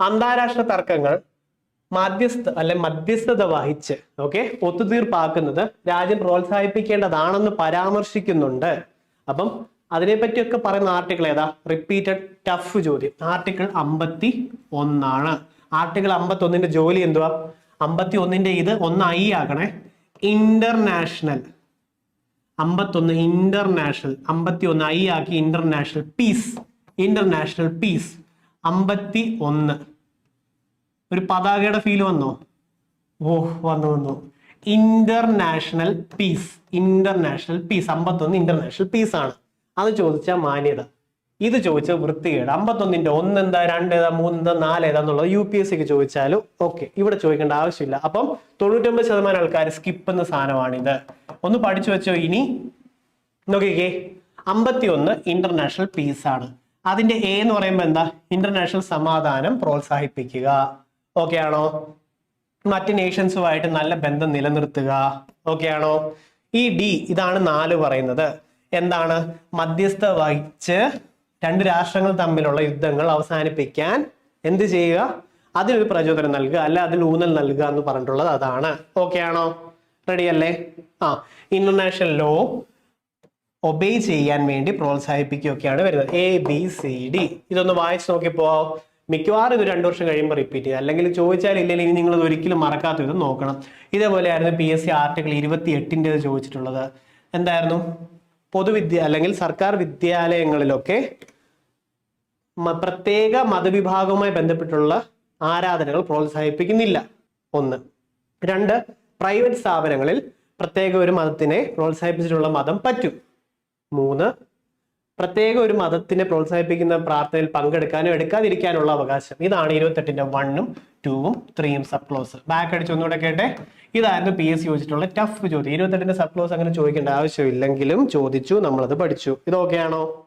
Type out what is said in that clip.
അന്താരാഷ്ട്ര തർക്കങ്ങൾ മധ്യസ്ഥ അല്ലെ മധ്യസ്ഥത വഹിച്ച് ഓക്കെ ഒത്തുതീർപ്പാക്കുന്നത് രാജ്യം പ്രോത്സാഹിപ്പിക്കേണ്ടതാണെന്ന് പരാമർശിക്കുന്നുണ്ട്. അപ്പം അതിനെപ്പറ്റിയൊക്കെ പറയുന്ന ആർട്ടിക്കിൾ ഏതാ? റിപ്പീറ്റഡ് ടഫ് ചോദ്യം. ആർട്ടിക്കിൾ അമ്പത്തി ഒന്നാണ് ആർട്ടിക്കിൾ അമ്പത്തി ഒന്നിന്റെ ജോലി എന്തുവാ? അമ്പത്തി ഒന്നിന്റെ ഇത് ഒന്ന് ഐ ആക്കണേ ഇന്റർനാഷണൽ അമ്പത്തൊന്ന് ഇന്റർനാഷണൽ അമ്പത്തി ഒന്ന് ഐ ആക്കി ഇന്റർനാഷണൽ പീസ് ഇന്റർനാഷണൽ പീസ് അമ്പത്തി ഒന്ന് ഒരു പതാകയുടെ ഫീൽ വന്നോ? ഓ വന്നു വന്നു. ഇന്റർനാഷണൽ പീസ് ഇന്റർനാഷണൽ പീസ് അമ്പത്തൊന്ന് ഇന്റർനാഷണൽ പീസ് ആണ്. അത് ചോദിച്ച മാന്യത. ഇത് ചോദിച്ച വൃത്തികേട്. അമ്പത്തൊന്നിന്റെ ഒന്ന് എന്താ രണ്ട് ഏതാ മൂന്ന് എന്താ നാല് ഏതാ എന്നുള്ളത് യു പി എസ് സിക്ക് ചോദിച്ചാലും ഓക്കെ ഇവിടെ ചോദിക്കേണ്ട ആവശ്യമില്ല. അപ്പം തൊണ്ണൂറ്റൊമ്പത് ശതമാനം ആൾക്കാർ സ്കിപ്പ് എന്ന സാധനമാണിത്. ഒന്ന് പഠിച്ചു വെച്ചോ ഇനി? നോക്കിക്കേ. അമ്പത്തി ഒന്ന് ഇന്റർനാഷണൽ പീസ് ആണ്. അതിന്റെ എ എന്ന് പറയുമ്പോൾ എന്താ? ഇന്റർനാഷണൽ സമാധാനം പ്രോത്സാഹിപ്പിക്കുക. ഓക്കെ ആണോ? മറ്റ് നേഷൻസുമായിട്ട് നല്ല ബന്ധം നിലനിർത്തുക. ഓക്കെ ആണോ? ഈ ഡി ഇതാണ് നാല് പറയുന്നത്. എന്താണ്? മധ്യസ്ഥ വഹിച്ച് രണ്ട് രാഷ്ട്രങ്ങൾ തമ്മിലുള്ള യുദ്ധങ്ങൾ അവസാനിപ്പിക്കാൻ എന്ത് ചെയ്യുക? അതിനൊരു പ്രചോദനം നൽകുക. അല്ല അതിൽ ഊന്നൽ നൽകുക എന്ന് പറഞ്ഞിട്ടുള്ളത് അതാണ്. ഓക്കെ ആണോ? റെഡി അല്ലേ? ആ. ഇന്റർനാഷണൽ ലോ ഒബേ ചെയ്യാൻ വേണ്ടി പ്രോത്സാഹിപ്പിക്കുകയൊക്കെയാണ് വരുന്നത്. എ ബി സി ഡി ഇതൊന്ന് വായിച്ച് നോക്കിപ്പോ മിക്കവാറും ഇത് രണ്ടു വർഷം കഴിയുമ്പോൾ റിപ്പീറ്റ് ചെയ്യുക. അല്ലെങ്കിൽ ചോദിച്ചാൽ ഇല്ലെങ്കിൽ ഇനി നിങ്ങൾ ഒരിക്കലും മറക്കാത്ത ഇത് നോക്കണം. ഇതേപോലെയായിരുന്നു പി എസ് സി ആർട്ടിക്കിൾ ഇരുപത്തി എട്ടിന്റെ ചോദിച്ചിട്ടുള്ളത്. എന്തായിരുന്നു? പൊതുവിദ്യ അല്ലെങ്കിൽ സർക്കാർ വിദ്യാലയങ്ങളിലൊക്കെ പ്രത്യേക മതവിഭാഗവുമായി ബന്ധപ്പെട്ടുള്ള ആരാധനകൾ പ്രോത്സാഹിപ്പിക്കുന്നില്ല. ഒന്ന്. രണ്ട്. പ്രൈവറ്റ് സ്ഥാപനങ്ങളിൽ പ്രത്യേക ഒരു മതത്തിനെ പ്രോത്സാഹിപ്പിച്ചിട്ടുള്ള മതം പറ്റും. മൂന്ന്. പ്രത്യേക ഒരു മതത്തിനെ പ്രോത്സാഹിപ്പിക്കുന്ന പ്രാർത്ഥനയിൽ പങ്കെടുക്കാനും എടുക്കാതിരിക്കാനുള്ള അവകാശം. ഇതാണ് ഇരുപത്തെട്ടിന്റെ വണ്ണും ടൂവും ത്രീയും സബ് ക്ലോസ് ബാക്ക് അടിച്ച് ഒന്നുകൂടെ കേട്ടെ. ഇതായിരുന്നു പി എസ് ചോദിച്ചിട്ടുള്ള ടഫ് ചോദ്യം. ഇരുപത്തെട്ടിന്റെ സബ് ക്ലോസ് അങ്ങനെ ചോദിക്കേണ്ട ആവശ്യമില്ലെങ്കിലും ചോദിച്ചു നമ്മളത് പഠിച്ചു. ഇത് ഓക്കെ ആണോ?